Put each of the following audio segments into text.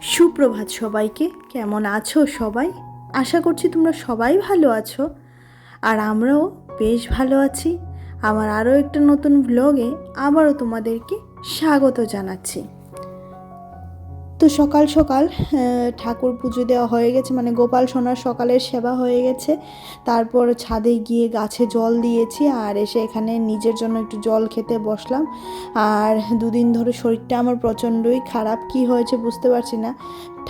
সুপ্রভাত সবাইকে। কেমন আছো সবাই? আশা করছি তোমরা সবাই ভালো আছো। আর আমরাও বেশ ভালো আছি। আমার আরও একটা নতুন ব্লগে আবারও তোমাদেরকে স্বাগত জানাচ্ছি। তো সকাল সকাল ঠাকুর পুজো দেওয়া হয়ে গেছে মানে গোপাল সোনার সকালের সেবা হয়ে গেছে। তারপর ছাদে গিয়ে গাছে জল দিয়েছি আর এসে এখানে নিজের জন্য একটু জল খেতে বসলাম। আর দুদিন ধরে শরীরটা আমার প্রচণ্ডই খারাপ। কি হয়েছে বুঝতে পারছি না।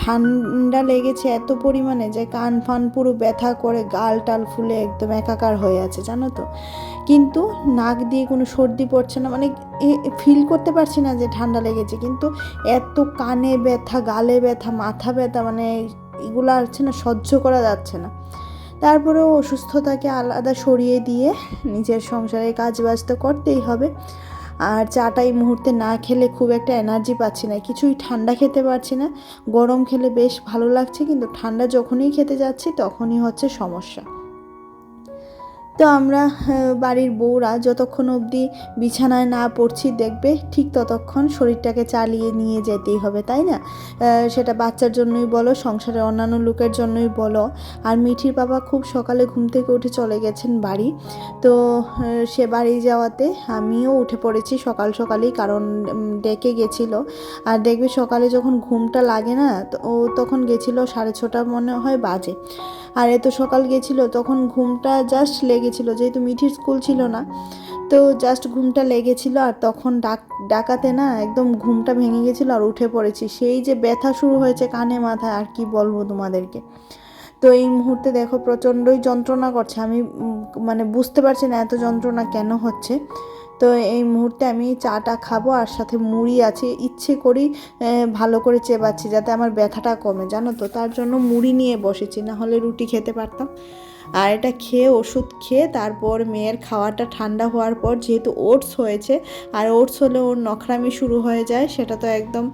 ঠান্ডা লেগেছে এত পরিমাণে যে কান ফান পুরো ব্যথা করে গাল টাল ফুলে একদম একাকার হয়ে আছে, জানো তো? কিন্তু নাক দিয়ে কোনো সর্দি পড়ছে না মানে ফিল করতে পারছি না যে ঠান্ডা লেগেছে, কিন্তু এত কানে ব্যথা, গালে ব্যথা, মাথা ব্যথা মানে এগুলো আছে না, সহ্য করা যাচ্ছে না। তারপরেও অসুস্থতাকে আলাদা সরিয়ে দিয়ে নিজের সংসারে কাজ বাজ তো করতেই হবে। আর চাটা এই মুহূর্তে না খেলে খুব একটা এনার্জি পাচ্ছি না। কিছুই ঠান্ডা খেতে পারছি না। গরম খেলে বেশ ভালো লাগছে, কিন্তু ঠান্ডা যখনই খেতে যাচ্ছি তখনই হচ্ছে সমস্যা। তো আমরা বাড়ির বউরা যতক্ষণ অবধি বিছানায় না পড়ছি, দেখবে ঠিক ততক্ষণ শরীরটাকে চালিয়ে নিয়ে যেতেই হবে, তাই না? সেটা বাচ্চার জন্যই বলো, সংসারের অন্যান্য লোকের জন্যই বলো। আর মিঠির বাবা খুব সকালে ঘুম থেকে উঠে চলে গেছেন বাড়ি। তো সে বাড়ি যাওয়াতে আমিও উঠে পড়েছি সকাল সকালেই কারণ ডেকে গেছিল। আর দেখবে সকালে যখন ঘুমটা লাগে না, তো ও তখন গেছিল সাড়ে ছটা মনে হয় বাজে। আর এত সকাল গেছিল, তখন ঘুমটা জাস্ট লেগেছিলো যেহেতু মিঠির স্কুল ছিল না। তো জাস্ট ঘুমটা লেগেছিল আর তখন ডাক, ডাকাতে না একদম ঘুমটা ভেঙে গেছিল আর উঠে পড়েছি। সেই যে ব্যথা শুরু হয়েছে কানে, মাথায়, আর কি বলব তোমাদেরকে। তো এই মুহূর্তে দেখো প্রচণ্ডই যন্ত্রণা করছে। আমি মানে বুঝতে পারছি না এত যন্ত্রণা কেন হচ্ছে। তো এই মুহূর্তে আমি চাটা খাব আর সাথে মুড়ি আছে। ইচ্ছে করি ভালো করে চেবাচ্ছি যাতে আমার ব্যথাটা কমে, জানো তো? তার জন্য মুড়ি নিয়ে বসেছি, না হলে রুটি খেতে পারতাম। আর এটা খেয়ে, ওষুধ খেয়ে, তারপর মেয়ের খাওয়াটা ঠান্ডা হওয়ার পর যেহেতু ওটস হয়েছে, আর ওটস হলে ওর নখরামি শুরু হয়ে যায়, সেটা তো একদম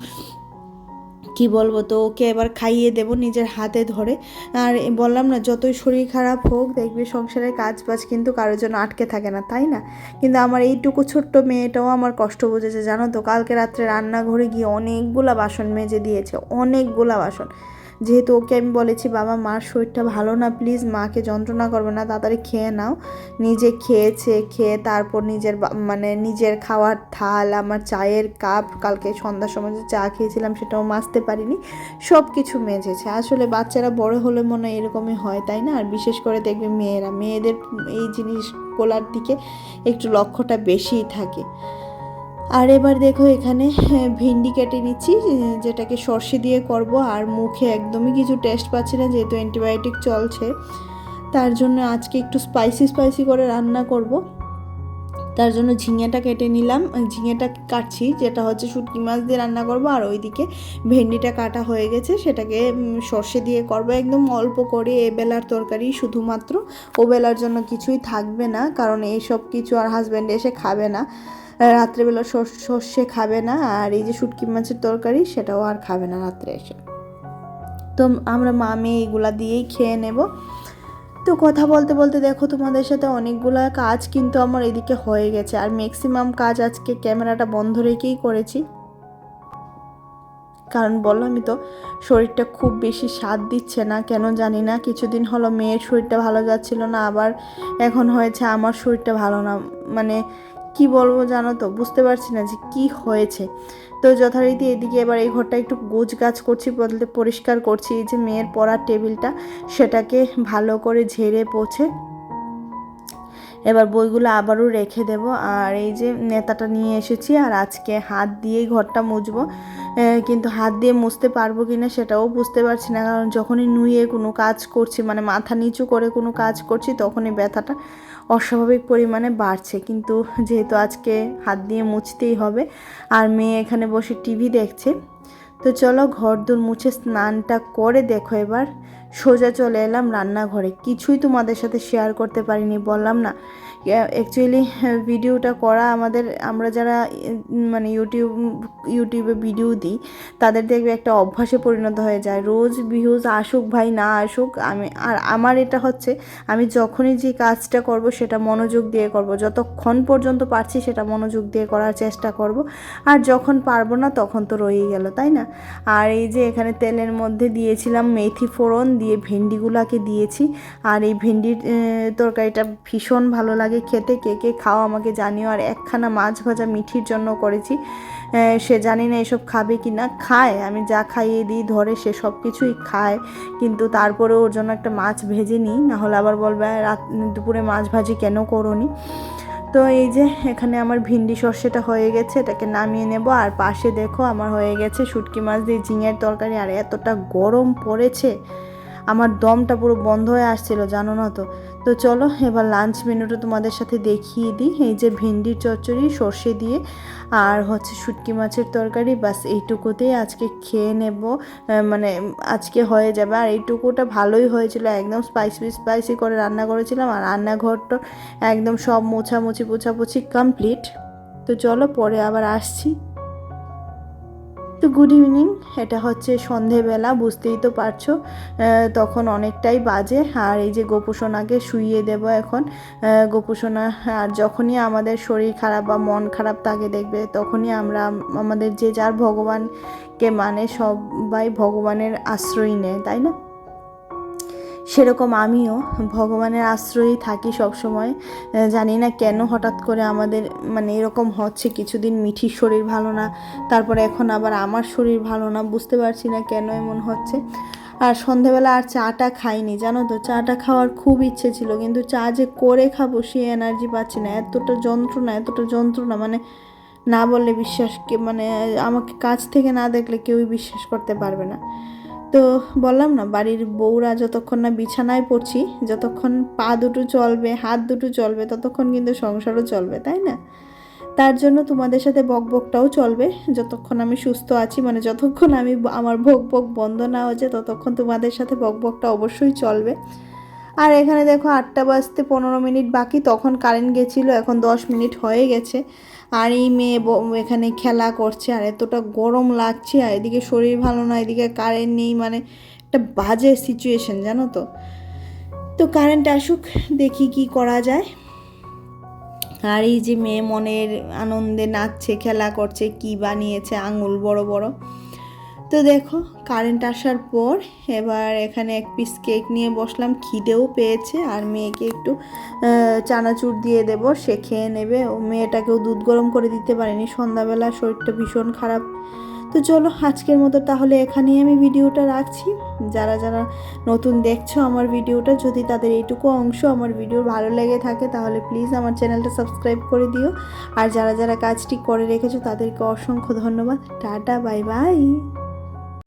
কি বলব তো, ওকে এবার খাইয়ে দেব নিজের হাতে ধরে। আর বললাম না, যতই শরীর খারাপ হোক, দেখবে সংসারের কাজ বাজ কিন্তু কারোর জন্য আটকে থাকে না, তাই না? কিন্তু আমার এইটুকু ছোট্ট মেয়েটাও আমার কষ্ট বুঝেছে, জানো তো? কালকে রাত্রে রান্নাঘরে গিয়ে অনেকগুলা বাসন মেজে দিয়েছে, অনেকগুলা বাসন। যেহেতু ওকে আমি বলেছি, বাবা, মার শরীরটা ভালো না, প্লিজ মাকে যন্ত্রণা করবে না, তাড়াতাড়ি খেয়ে নাও। নিজে খেয়েছে, খেয়ে তারপর নিজের মানে নিজের খাওয়ার থাল, আমার চায়ের কাপ, কালকে সন্ধ্যার সময় যে চা খেয়েছিলাম সেটাও মাজতে পারিনি সব কিছু মেজেছে। আসলে বাচ্চারা বড় হলে মনে হয় এরকমই হয়, তাই না? আর বিশেষ করে দেখবে মেয়েরা, মেয়েদের এই জিনিস জিনিসগুলোর দিকে একটু লক্ষ্যটা বেশিই থাকে। আর এবার দেখো এখানে হ্যাঁ, ভিন্ডি কেটে নিচ্ছি যেটাকে সর্ষে দিয়ে করব আর মুখে একদমই কিছু টেস্ট পাচ্ছি না যেহেতু অ্যান্টিবায়োটিক চলছে। তার জন্য আজকে একটু স্পাইসি স্পাইসি করে রান্না করব। তার জন্য ঝিঙেটা কেটে নিলাম। ঝিঙেটা কাটছি, যেটা হচ্ছে শুটকি মাছ দিয়ে রান্না করব। আর ওইদিকে ভেন্ডিটা কাটা হয়ে গেছে, সেটাকে সর্ষে দিয়ে করব। একদম অল্প করে এ বেলার তরকারি শুধুমাত্র। ও বেলার জন্য কিছুই থাকবে না, কারণ এইসব কিছু আর হাজব্যান্ড এসে খাবে না। রাত্রেবেলা সর- সর্ষে খাবে না, আর এই যে শুটকি মাছের তরকারি, সেটাও আর খাবে না রাত্রে এসে। তো আমরা মা মেয়ে দিয়েই খেয়ে নেব। তো কথা বলতে বলতে দেখো তোমাদের সাথে অনেকগুলো কাজ কিন্তু আমার এদিকে হয়ে গেছে। আর ম্যাক্সিমাম কাজ আজকে ক্যামেরাটা বন্ধ রেখেই করেছি। কারণ বললামই তো, শরীরটা খুব বেশি স্বাদ দিচ্ছে না, কেন জানি না। কিছুদিন হলো মেয়ের শরীরটা ভালো যাচ্ছিল না, আবার এখন হয়েছে আমার শরীরটা ভালো না। মানে কি বলব জানো তো? বুঝতে পারছি না যে কি হয়েছে। তো যথারীতি এদিকে এবার এই ঘরটা একটু গোছ গাছ করছি, বলতে পরিষ্কার করছি। এই যে মেয়ের পড়ার টেবিলটা, সেটাকে ভালো করে ঝেড়ে পোছে এবার বইগুলো আবারও রেখে দেব। আর এই যে নেতাটা নিয়ে এসেছি, আর আজকে হাত দিয়েই ঘরটা মুছবো। কিন্তু হাত দিয়ে মুছতে পারব কি না সেটাও বুঝতে পারছি না। কারণ যখনই নুয়ে কোনো কাজ করছি মানে মাথা নিচু করে কোনো কাজ করছি, তখনই ব্যথাটা অস্বাভাবিক পরিমাণে বাড়ছে। কিন্তু যেহেতু আজকে হাত দিয়ে মুছতেই হবে, আর মেয়ে এখানে বসে টিভি দেখছে, তো চলো ঘর দূর মুছে স্নানটা করে দেখো এবার। সোজা চলে এলাম রান্নাঘরে। কিছুই তোমাদের সাথে শেয়ার করতে পারিনি, বললাম না। অ্যাকচুয়ালি ভিডিওটা করা আমাদের, আমরা যারা মানে ইউটিউব ইউটিউবে ভিডিও দিই, তাদের দেখবে একটা অভ্যাসে পরিণত হয়ে যায়। রোজ ভিউজ আসুক ভাই, না আসুক, আমি, আর আমার এটা হচ্ছে, আমি যখনই যে কাজটা করব, সেটা মনোযোগ দিয়ে করব। যতক্ষণ পর্যন্ত পারছি, সেটা মনোযোগ দিয়ে করার চেষ্টা করব। আর যখন পারব না, তখন তো রয়েই গেল, তাই না? আর এই যে এখানে তেলের মধ্যে দিয়েছিলাম মেথি ফোড়ন, দিয়ে ভেন্ডিগুলাকে দিয়েছি। আর এই ভেন্ডির তরকারিটা ভীষণ ভালো লাগে। খেতে কে কে খাও আমাকে জানিও। আর একখানা মাছ ভাজা মিঠির জন্য করেছি। সে জানি না এসব খাবে কি না খায়, আমি যা খাইয়ে দিই, ধরে সে সব কিছুই খায়। কিন্তু তারপরে ওর জন্য একটা মাছ ভেজে নিই। নাহলে আবার বলবে, রাত, দুপুরে মাছ ভাজি কেন করোনি? তো এই যে, এখানে আমার ভিন্ডি সর্ষেটা হয়ে গেছে। এটাকে নামিয়ে নেব। আর পাশে দেখো, আমার হয়ে গেছে শুটকি মাছ দিয়ে ঝিঙের তরকারি। আর এতটা গরম পড়েছে। আমার দমটা পুরো বন্ধ হয়ে আসছিল, জানো না তো। তো চলো, এবার লাঞ্চ মেনুটা তোমাদের সাথে দেখিয়ে দিই। এই যে ভিন্ডির চচ্চড়ি, সর্ষে দিয়ে, আর হচ্ছে শুটকি মাছের তরকারি। বাস এইটুকুতেই আজকে খেয়ে নেব। মানে আজকে হয়ে যাবে। আর এইটুকুটা ভালোই হয়েছিল। একদম স্পাইসি স্পাইসি করে রান্না করেছিলাম। আর রান্নাঘরটা একদম সব মোছামুছি, পোছাপুছি কমপ্লিট তো চলো, পরে আবার আসছি। তো গুড ইভিনিং এটা হচ্ছে সন্ধেবেলা, বুঝতেই তো পারছ তখন অনেকটাই বাজে, আর এই যে গোপোষণাকে শুইয়ে দেব এখন গোপোষণা আর যখনই আমাদের শরীর খারাপ বা মন খারাপ তাকে দেখবে, তখনই আমরা আমাদের যে যার ভগবানকে মানে সবাই ভগবানের আশ্রয় নেয়, তাই না? সেরকম আমিও ভগবানের আশ্রয়েই থাকি সবসময়। জানি না কেন হঠাৎ করে আমাদের মানে এরকম হচ্ছে, কিছুদিন মিঠির শরীর ভালো না, তারপরে এখন আবার আমার শরীর ভালো না, বুঝতে পারছি না কেন এমন হচ্ছে। আর সন্ধেবেলা আর চাটা খাইনি, জানো তো, চাটা খাওয়ার খুব ইচ্ছে ছিল, কিন্তু চা যে করে খাব সে এনার্জি পাচ্ছি না, এতটা যন্ত্রণা এতটা যন্ত্রণা মানে না বললে বিশ্বাসকে মানে আমাকে কাছ থেকে না দেখলে কেউই বিশ্বাস করতে পারবে না। তো বললাম না, বাড়ির বউরা যতক্ষণ না বিছানায় পড়ছি, যতক্ষণ পা দুটো চলবে, হাত দুটো চলবে, ততক্ষণ কিন্তু সংসারও চলবে, তাই না? তার জন্য তোমাদের সাথে বকবকটাও চলবে, যতক্ষণ আমি সুস্থ আছি মানে যতক্ষণ আমি আমার ভোগ ভোগ বন্ধ না হচ্ছে ততক্ষণ তোমাদের সাথে বকবকটা অবশ্যই চলবে। আর এখানে দেখো আটটা বাজতে পনেরো মিনিট বাকি, তখন কারেন্ট গেছিল, এখন দশ মিনিট হয়ে গেছে। আর এই মেয়ে এখানে খেলা করছে আর এতটা গরম লাগছে আর এদিকে শরীর ভালো না, এদিকে কারেন্ট নেই মানে একটা বাজে সিচুয়েশন জানো তো? তো কারেন্ট আসুক, দেখি কি করা যায়। আর এই যে মেয়ে মনের আনন্দে নাচছে, খেলা করছে, কি বানিয়েছে আঙুল বড় বড়। তো দেখো কারেন্ট আসার পর এবার এখানে এক পিস কেক নিয়ে বসলাম, খিদেও পেয়েছে। আর মেয়েকে একটু চানাচুর দিয়ে দেব, সে খেয়ে নেবে। ও মেয়েটাকেও দুধ গরম করে দিতে পারিনি, সন্ধ্যাবেলা শরীরটা ভীষণ খারাপ। তো চলো, আজকের মতো তাহলে এখানেই আমি ভিডিওটা রাখছি। যারা যারা নতুন দেখছ আমার ভিডিওটা, যদি তাদের এইটুকু অংশ আমার ভিডিও ভালো লেগে থাকে, তাহলে প্লিজ আমার চ্যানেলটা সাবস্ক্রাইব করে দিও। আর যারা যারা কাজটি করে রেখেছো, তাদেরকে অসংখ্য ধন্যবাদ। Tata bye bye